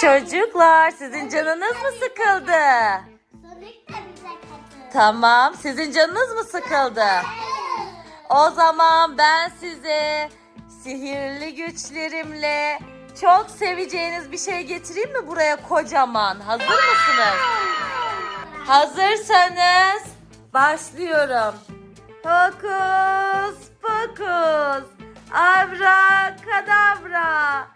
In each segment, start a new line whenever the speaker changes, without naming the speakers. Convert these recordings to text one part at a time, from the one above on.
Çocuklar sizin canınız mı sıkıldı? Tamam sizin canınız mı sıkıldı? O zaman ben size sihirli güçlerimle çok seveceğiniz bir şey getireyim mi buraya kocaman? Hazır mısınız? Hazırsanız başlıyorum. Hokus pokus. Abra kadabra.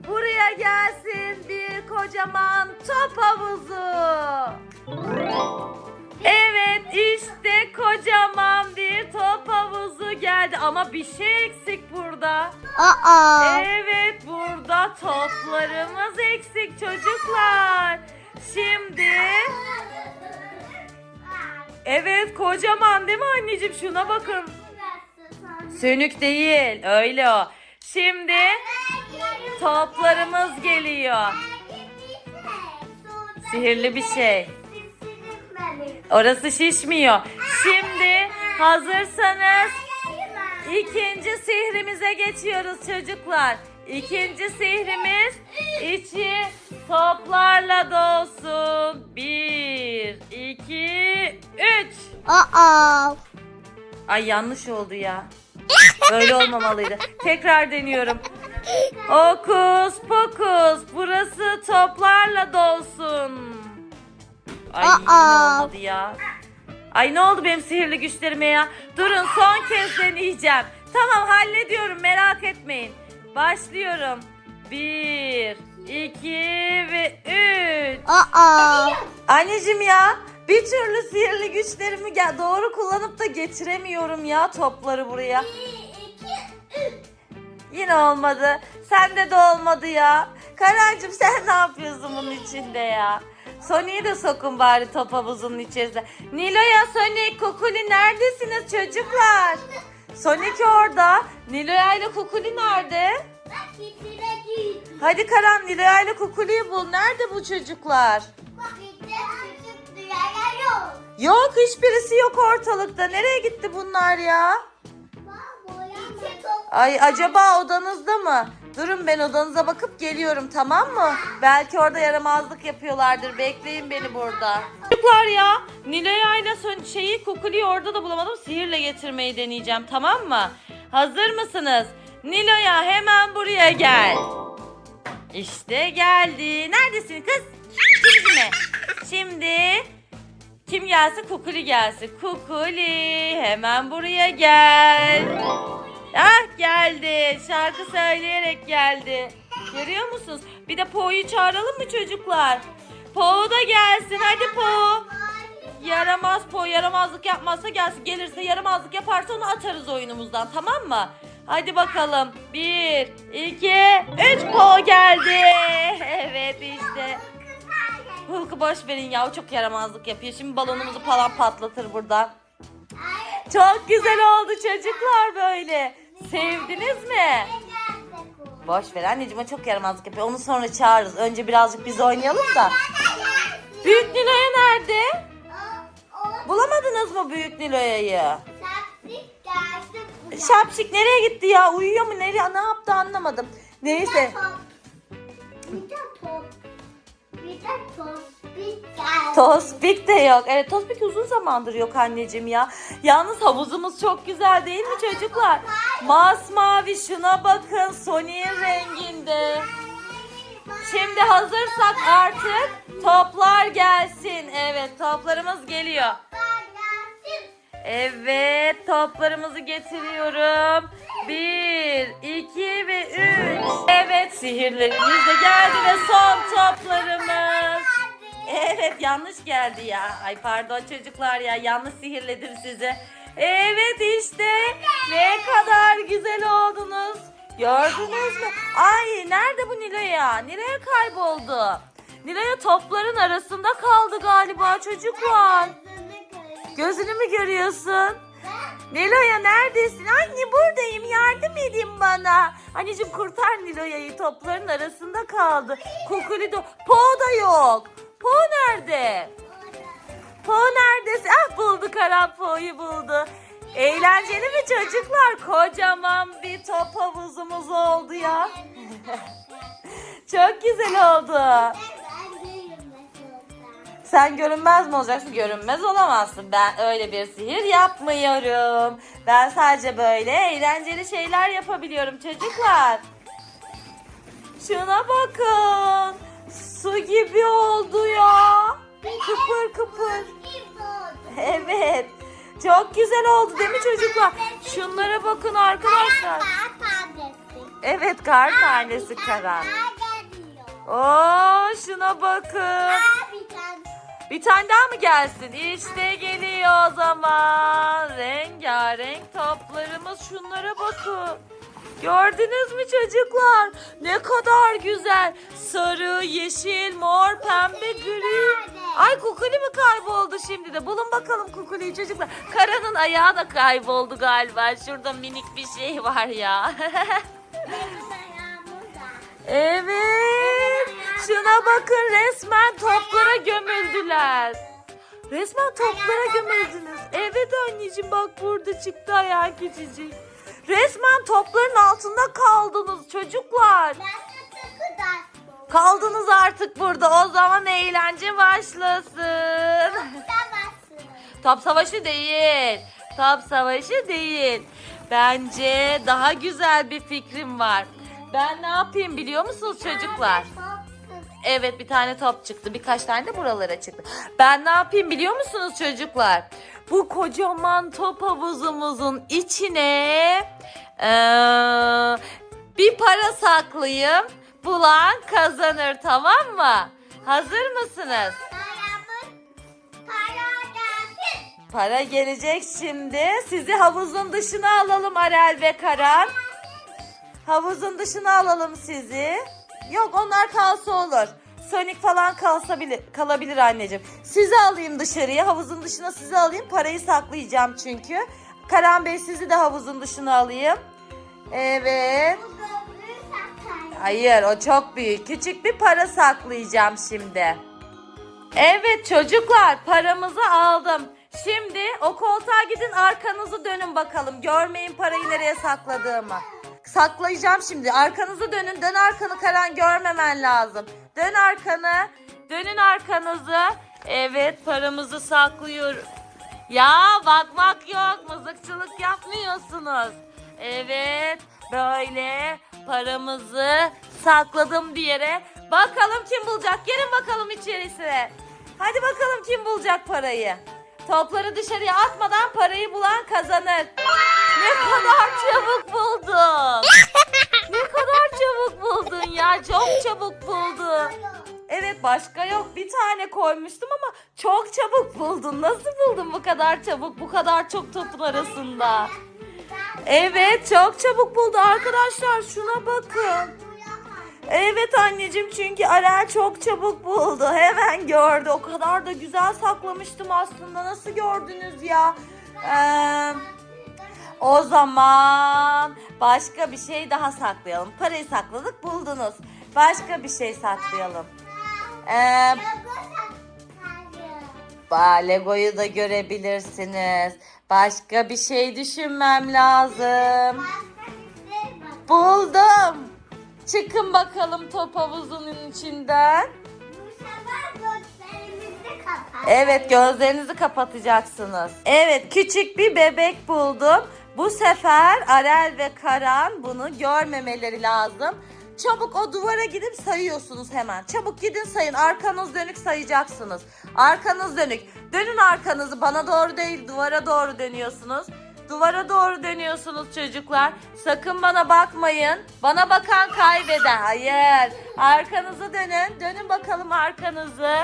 Buraya gelsin bir kocaman top havuzu. Evet işte kocaman bir top havuzu geldi ama bir şey eksik burada.
Aa.
Evet burada toplarımız eksik çocuklar. Şimdi evet kocaman değil mi anneciğim şuna bakın. Sönük değil öyle o. Şimdi toplarımız geliyor. Sihirli bir şey. Orası şişmiyor. Şimdi hazırsanız ikinci sihrimize geçiyoruz çocuklar. İkinci sihrimiz içi toplarla dolsun. Bir, iki, üç.
Aa.
Ay yanlış oldu ya. Böyle olmamalıydı. Tekrar deniyorum. Okus pokus. Burası toplarla dolsun. Ay
Aa.
olmadı ya. Ay ne oldu benim sihirli güçlerime ya? Durun son kez deneyeceğim. Tamam hallediyorum merak etmeyin. Başlıyorum. Bir, iki ve üç.
Aa.
Anneciğim ya bir türlü sihirli güçlerimi gel doğru kullanıp da getiremiyorum ya topları buraya. Yine olmadı. Sende de olmadı ya. Karancığım sen ne yapıyorsun bunun içinde ya? Sony'yi de sokun bari top havuzunun içerisine. Nilo'ya, Sonic, Kukuli neredesiniz çocuklar? Sonic orada. Nilo'ya ile Kukuli nerede? Hadi Karan Nilo'ya ile Kukuli'yi bul. Nerede bu çocuklar? Yok hiçbirisi yok ortalıkta. Nereye gitti bunlar ya? Ay acaba odanızda mı? Durun ben odanıza bakıp geliyorum tamam mı? Belki orada yaramazlık yapıyorlardır. Bekleyin beni burada. Çocuklar ya Nilo'ya ile şeyi Kukuli'yi orada da bulamadım. Sihirle getirmeyi deneyeceğim tamam mı? Hazır mısınız? Nilo'ya hemen buraya gel. İşte geldi. Neredesin kız? Şimdi mi? Şimdi kim gelsin? Kukuli gelsin. Kukuli hemen buraya gel. Ah geldi. Şarkı söyleyerek geldi. Görüyor musunuz? Bir de Po'yu çağıralım mı çocuklar? Po da gelsin. Hadi Po. Yaramaz Po yaramazlık yapmazsa gelsin. Gelirse yaramazlık yaparsa onu atarız oyunumuzdan tamam mı? Hadi bakalım. Bir, iki, üç Po geldi. Evet işte. Hulk'u boş verin ya o çok yaramazlık yapıyor. Şimdi balonumuzu falan patlatır burada. Çok güzel oldu çocuklar böyle. Sevdiniz mi? Boş ver anneciğim o çok yaramazlık yapıyor. Onu sonra çağırırız. Önce birazcık biz oynayalım da. Büyük Nilo'ya nerede? Bulamadınız mı Büyük Nilo'ya'yı? Şapşik nereye gitti ya? Uyuyor mu? Nereye? Ne yaptı anlamadım. Neyse.
Bir de top. Bir de top.
Tospik de yok. Evet Tospik uzun zamandır yok anneciğim ya. Yalnız havuzumuz çok güzel değil mi çocuklar? Masmavi şuna bakın Sonic'in renginde. Şimdi hazırsak artık toplar gelsin. Evet toplarımız geliyor. Evet toplarımızı getiriyorum. Bir, iki ve üç. Evet sihirlerimiz de geldi ve son toplarımız. Evet yanlış geldi ya. Ay pardon çocuklar ya yanlış sihirledim sizi. Evet işte ne kadar güzel oldunuz. Gördünüz mü? Ay nerede bu Nilo'ya? Nereye kayboldu? Nilo'ya topların arasında kaldı galiba çocuklar. Gözünü mü görüyorsun? Nilo'ya neredesin? Anne buradayım yardım edin bana. Anneciğim kurtar Nilo'ya'yı topların arasında kaldı. Kukuli de Po da yok. Po nerede? Po neredesin? Ah buldu Karan Po'yu buldu. Eğlenceli mi çocuklar? Kocaman bir top havuzumuz oldu ya. Çok güzel oldu. Sen görünmez mi olacaksın? Görünmez olamazsın. Ben öyle bir sihir yapmıyorum. Ben sadece böyle eğlenceli şeyler yapabiliyorum çocuklar. Şuna bakın. Su gibi oldu ya. Kıpır kıpır. Evet. Çok güzel oldu değil mi çocuklar? Şunlara bakın arkadaşlar. Evet kar tanesi karan. Oo şuna bakın.
Aa, bir tane.
Bir tane daha mı gelsin? İşte geliyor o zaman. Rengarenk toplarımız şunlara bakın. Gördünüz mü çocuklar? Ne kadar güzel. Sarı, yeşil, mor, pembe, gri. Ay kukuli mi kayboldu şimdi de? Bulun bakalım kukuliyi çocuklar. Karanın ayağı da kayboldu galiba. Şurada minik bir şey var ya. Evet. Şuna bakın resmen toplara gömüldüler. Resmen toplara gömüldünüz. Evet anneciğim bak burada çıktı ayağın küçücük. Resmen topların altında kaldınız çocuklar. Kaldınız artık burada. O zaman eğlence başlasın.
Tutamazsın.
Top savaşı değil. Top savaşı değil. Bence daha güzel bir fikrim var. Ben ne yapayım biliyor musunuz çocuklar? Evet bir tane top çıktı. Birkaç tane de buralara çıktı. Ben ne yapayım biliyor musunuz çocuklar? Bu kocaman top havuzumuzun içine eee, bir para saklayayım. Bulan kazanır tamam mı? Hazır mısınız?
Para
gelecek şimdi. Sizi havuzun dışına alalım Arel ve Karan. Havuzun dışına alalım sizi. Yok onlar kalsa olur. Sonic falan kalsa bile, kalabilir anneciğim. Sizi alayım dışarıya. Havuzun dışına sizi alayım. Parayı saklayacağım çünkü. Karan Bey sizi de havuzun dışına alayım. Evet. Hayır o çok büyük. Küçük bir para saklayacağım şimdi. Evet çocuklar paramızı aldım. Şimdi o koltuğa gidin arkanızı dönün bakalım. Görmeyin parayı nereye sakladığımı. Saklayacağım şimdi. Arkanızı dönün. Dön arkanı Karan görmemen lazım. Dön arkanı. Dönün arkanızı. Evet paramızı saklıyorum. Ya bakmak yok. Mızıkçılık yapmıyorsunuz. Evet böyle paramızı sakladım bir yere. Bakalım kim bulacak. Gelin bakalım içerisine. Hadi bakalım kim bulacak parayı. Topları dışarıya atmadan parayı bulan kazanır. Ne kadar çabuk buldun. Ne kadar çabuk buldun ya. Çok çabuk buldun. Evet başka yok. Bir tane koymuştum ama çok çabuk buldun. Nasıl buldun bu kadar çabuk? Bu kadar çok topun arasında. Evet çok çabuk buldu arkadaşlar. Şuna bakın. Evet anneciğim çünkü Arel çok çabuk buldu. Hemen gördü. O kadar da güzel saklamıştım aslında. Nasıl gördünüz ya? Ee, o zaman başka bir şey daha saklayalım. Parayı sakladık buldunuz. Başka bir şey saklayalım. Ee, Lego'yu da görebilirsiniz. Başka bir şey düşünmem lazım. Buldum. Çıkın bakalım top havuzunun içinden. Evet gözlerinizi kapatacaksınız. Evet küçük bir bebek buldum. Bu sefer Arel ve Karan bunu görmemeleri lazım. Çabuk o duvara gidip sayıyorsunuz hemen. Çabuk gidin sayın. Arkanız dönük sayacaksınız. Arkanız dönük. Dönün arkanızı. Bana doğru değil duvara doğru dönüyorsunuz. Duvara doğru dönüyorsunuz çocuklar. Sakın bana bakmayın. Bana bakan kaybeder. Hayır. Arkanızı dönün. Dönün bakalım arkanızı.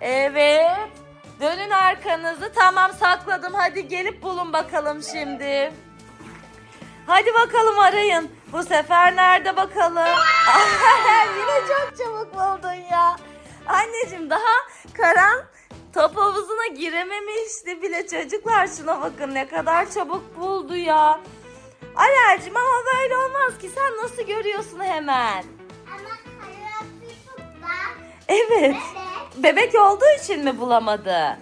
Evet. Dönün arkanızı. Tamam sakladım. Hadi gelip bulun bakalım şimdi. Hadi bakalım arayın. Bu sefer nerede bakalım? Yine çok çabuk buldun ya. Anneciğim daha Karan top havuzuna girememişti bile çocuklar. Şuna bakın ne kadar çabuk buldu ya. Arel'cim ama böyle olmaz ki. Sen nasıl görüyorsun hemen? Evet. Bebek olduğu için mi bulamadı?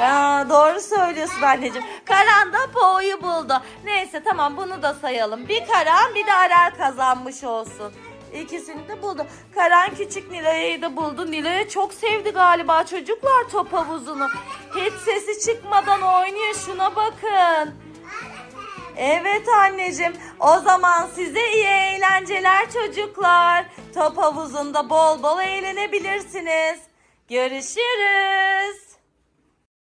Aa, doğru söylüyorsun anneciğim. Karan da Po'yu buldu. Neyse tamam bunu da sayalım. Bir Karan bir de Arel kazanmış olsun. İkisini de buldu. Karan küçük Nilay'ı da buldu. Nilay'ı çok sevdi galiba çocuklar top havuzunu. Hiç sesi çıkmadan oynuyor. Şuna bakın. Evet anneciğim. O zaman size iyi eğlenceler çocuklar. Top havuzunda bol bol eğlenebilirsiniz. Görüşürüz.